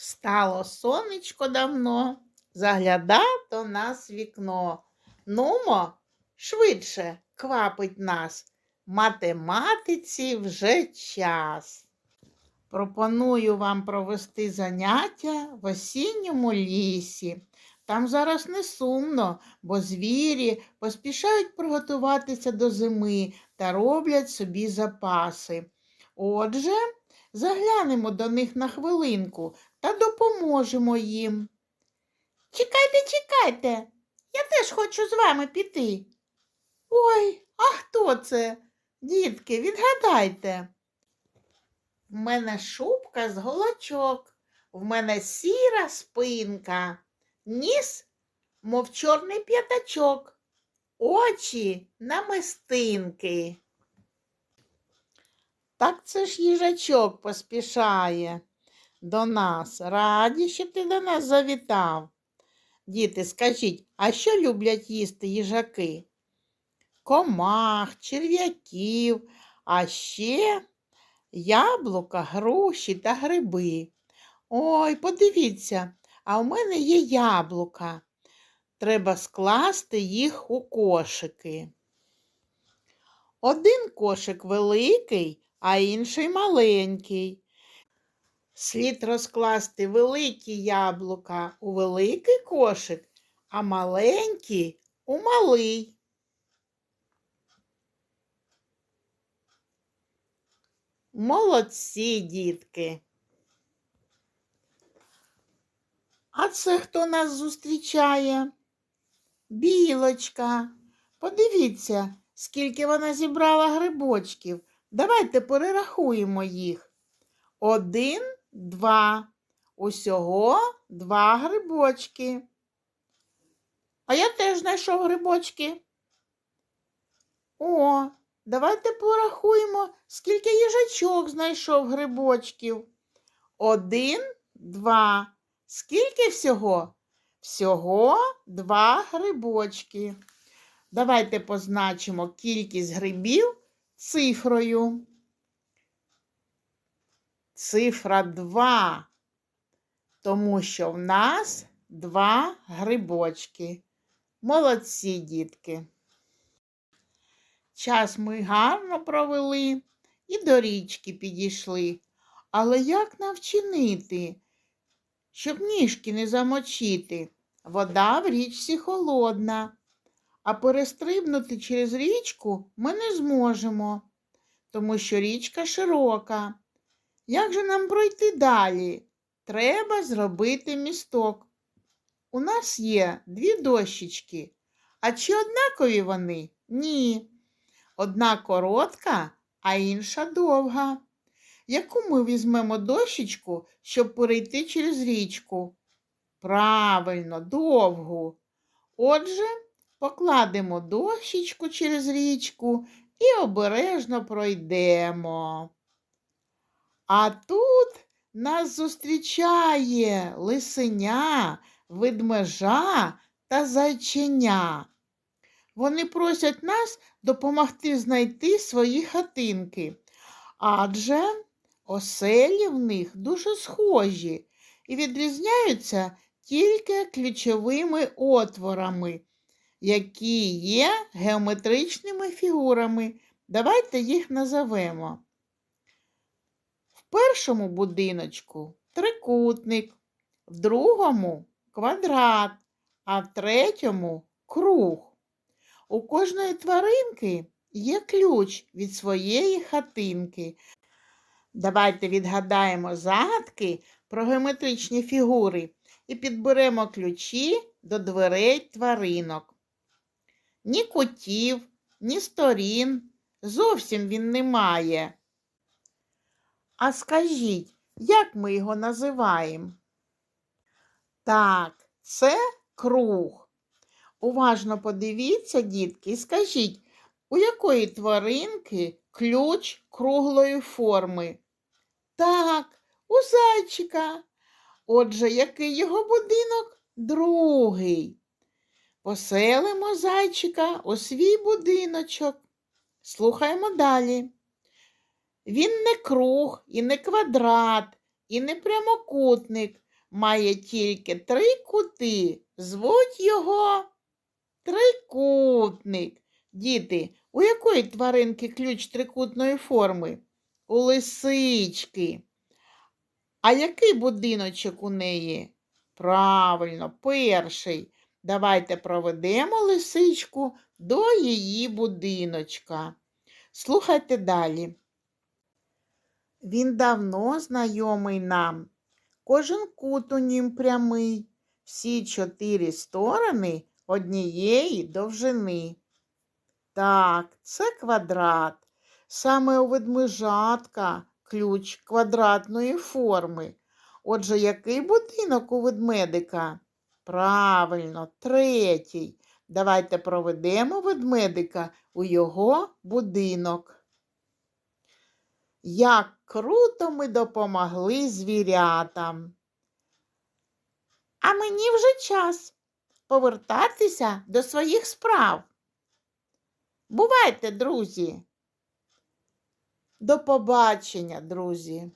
Встало сонечко давно, загляда до нас вікно. Нумо, швидше квапить нас, математиці вже час. Пропоную вам провести заняття в осінньому лісі. Там зараз не сумно, бо звірі поспішають приготуватися до зими та роблять собі запаси. Отже, заглянемо до них на хвилинку та допоможемо їм. Чекайте, чекайте, я теж хочу з вами піти. Ой, а хто це? Дітки, відгадайте. В мене шубка з голочок, в мене сіра спинка, ніс, мов чорний п'ятачок, очі намистинки. Так це ж їжачок поспішає до нас. Раді, що ти до нас завітав. Діти, скажіть, а що люблять їсти їжаки? Комах, черв'яків, а ще яблука, груші та гриби. Ой, подивіться, а в мене є яблука. Треба скласти їх у кошики. Один кошик великий, а інший маленький. Слід розкласти великі яблука у великий кошик, а маленькі у малий. Молодці, дітки. А це хто нас зустрічає? Білочка. Подивіться, скільки вона зібрала грибочків. Давайте перерахуємо їх. Один, два. Усього два грибочки. А я теж знайшов грибочки. О, давайте порахуємо, скільки їжачок знайшов грибочків. Один, два. Скільки всього? Всього два грибочки. Давайте позначимо кількість грибів цифрою. Цифра 2, тому що в нас два грибочки. Молодці, дітки. Час ми гарно провели і до річки підійшли. Але як нам вчинити, щоб ніжки не замочити? Вода в річці холодна, а перестрибнути через річку ми не зможемо, тому що річка широка. Як же нам пройти далі? Треба зробити місток. У нас є дві дощечки. А чи однакові вони? Ні. Одна коротка, а інша довга. Яку ми візьмемо дощечку, щоб перейти через річку? Правильно, довгу. Отже, покладемо дощечку через річку і обережно пройдемо. А тут нас зустрічає лисеня, ведмежа та зайченя. Вони просять нас допомогти знайти свої хатинки, адже оселі в них дуже схожі і відрізняються тільки ключовими отворами, які є геометричними фігурами. Давайте їх назовемо. Першому будиночку трикутник, в другому квадрат, а в третьому круг. У кожної тваринки є ключ від своєї хатинки. Давайте відгадаємо загадки про геометричні фігури і підберемо ключі до дверей тваринок. Ні кутів, ні сторін, зовсім він не має. А скажіть, як ми його називаємо? Так, це круг. Уважно подивіться, дітки, і скажіть, у якої тваринки ключ круглої форми? Так, у зайчика. Отже, який його будинок? Другий. Поселимо зайчика у свій будиночок. Слухаємо далі. Він не круг, і не квадрат, і не прямокутник. має тільки три кути. Звуть його трикутник. Діти, у якої тваринки ключ трикутної форми? У лисички. А який будиночок у неї? Правильно, перший. Давайте проведемо лисичку до її будиночка. Слухайте далі. Він давно знайомий нам. Кожен кут у нім прямий, всі чотири сторони однієї довжини. Так, це квадрат. Саме у ведмежатка ключ квадратної форми. Отже, який будинок у ведмедика? Правильно, третій. Давайте проведемо ведмедика у його будинок. Як круто ми допомогли звірятам. А мені вже час повертатися до своїх справ. Бувайте, друзі. До побачення, друзі.